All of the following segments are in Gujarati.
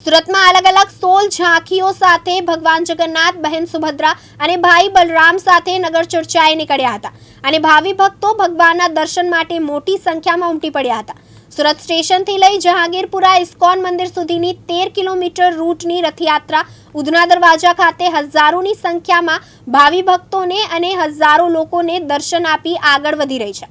સુરતમાં અલગ અલગ સોલ ઝાંખીઓ સાથે ભગવાન જગન્નાથ, બહેન સુભદ્રા અને ભાઈ બલરામ સાથે નગર ચર્ચાએ નીકળ્યા હતા અને ભાવિ ભક્તો ભગવાનના દર્શન માટે મોટી સંખ્યામાં ઉમટી પડ્યા હતા. સુરત સ્ટેશનથી લઈ જહાંગીરપુરા ઇસ્કોન મંદિર સુધીની તેર કિલોમીટર રૂટની રથયાત્રા ઉધના દરવાજા ખાતે હજારોની સંખ્યામાં ભાવિ ભક્તોને અને હજારો લોકોને દર્શન આપી આગળ વધી રહી છે.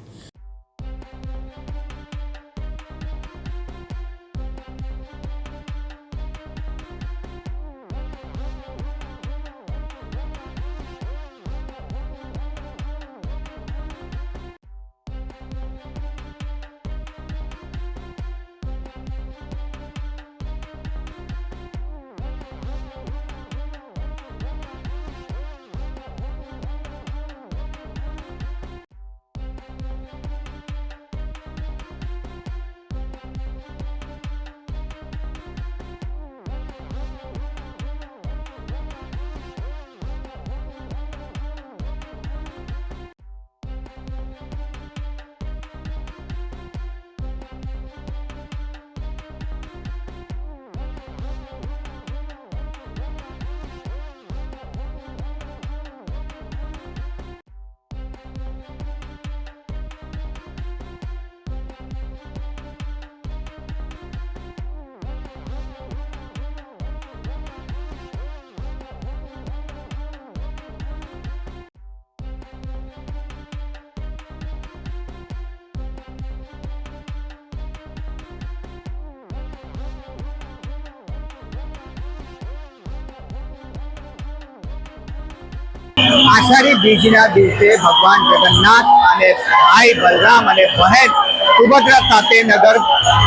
આષાઢી બીજના દિવસે ભગવાન જગન્નાથ અને ભાઈ બલરામ અને બહેન સુભદ્રા સાથે નગર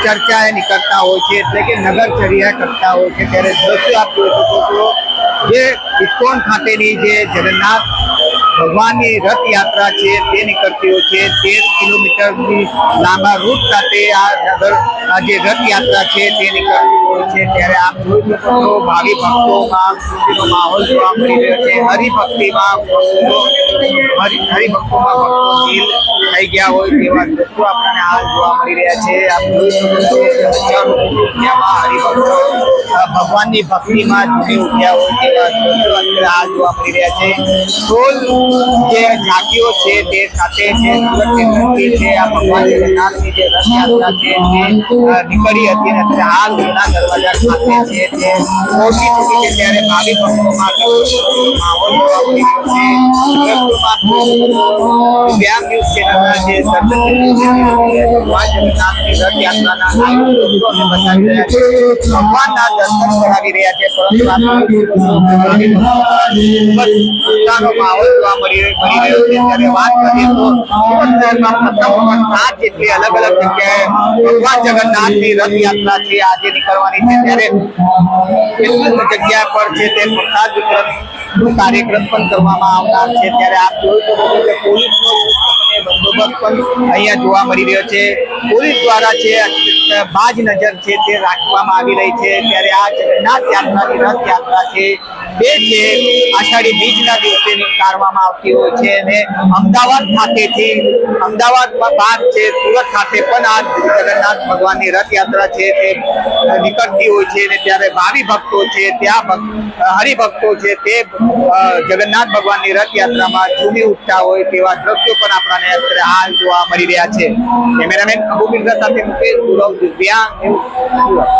ચર્ચાએ નીકળતા હોય છે, એટલે કે નગરચર્યા કરતા હોય છે. ત્યારે દ્રશ્ય આપ જોઈ શકો છો જે ઇસ્કોન ખાતેની જે જગન્નાથ ભગવાનની રથયાત્રા છે તે નીકળતી હોય છે, તેર કિલોમીટરની લાંબા રૂટ સાથે આ જે રથયાત્રા છે તે નીકળતી હોય છે. ત્યારે આ જોઈ ભાવિ ભક્તોમાં ખુશીનો માહોલ જોવા મળી રહ્યો છે. હરિભક્તિમાં હરિ, હરિભક્તોમાં ભક્તો થઈ ગયા હોય તેવા દ્રશ્યો આપણને હાલ જોવા મળી રહ્યા છે. આ જોઈ શકો હરિભક્તો ભગવાનની ભક્તિમાં ઝૂમી ઉઠ્યા છે. જે ઝાંકીઓ છે તે સાથે છે ભગવાન જગન્નાથની હતી અને દરવાજા દર્શન કરાવી રહ્યા છે પરંતુ માહોલ જોવા મળી મળી રહ્યો છે. ત્યારે વાત કરીએ તો સુરત શહેરમાં પ્રથમ વખત સાત જેટલી અલગ અલગ જગ્યાએ ભગવાન જગન્નાથની રથયાત્રા છે આજે નીકળવાની છે. ત્યારે કેટલીક જગ્યા પર છે તે પ્રસાદ વિતરણ કાર્યક્રમ પણ કરવામાં આવનાર છે. ત્યારે આપ જોયું કે પોલીસનો બંદોબસ્ત પણ અહીંયા જોવા મળી રહ્યો છે. પોલીસ દ્વારા છે બાજ નજર છે તે રાખવામાં આવી રહી છે, ત્યારે આ જગન્નાથ યાત્રાની રથયાત્રા છે તે છે આષાઢી બીજના દિવસે નીકાળવામાં આવતી હોય છે અને અમદાવાદ ખાતેથી અમદાવાદમાં બાદ છે, સુરત ખાતે પણ આ જગન્નાથ ભગવાનની રથયાત્રા છે તે નીકળતી હોય છે અને ત્યારે ભાવિ ભક્તો છે, ત્યાં ભક્ત- હરિભક્તો છે તે જગન્નાથ ભગવાનની રથયાત્રામાં ઝૂમી ઉઠતા હોય તેવા દ્રશ્યો પણ આપણાને અત્યારે હાલ જોવા મળી રહ્યા છે. કેમેરામેન અબુ સાથે મુકેશ ગુરવ દિવ્યાંગ ન્યૂઝ સુરત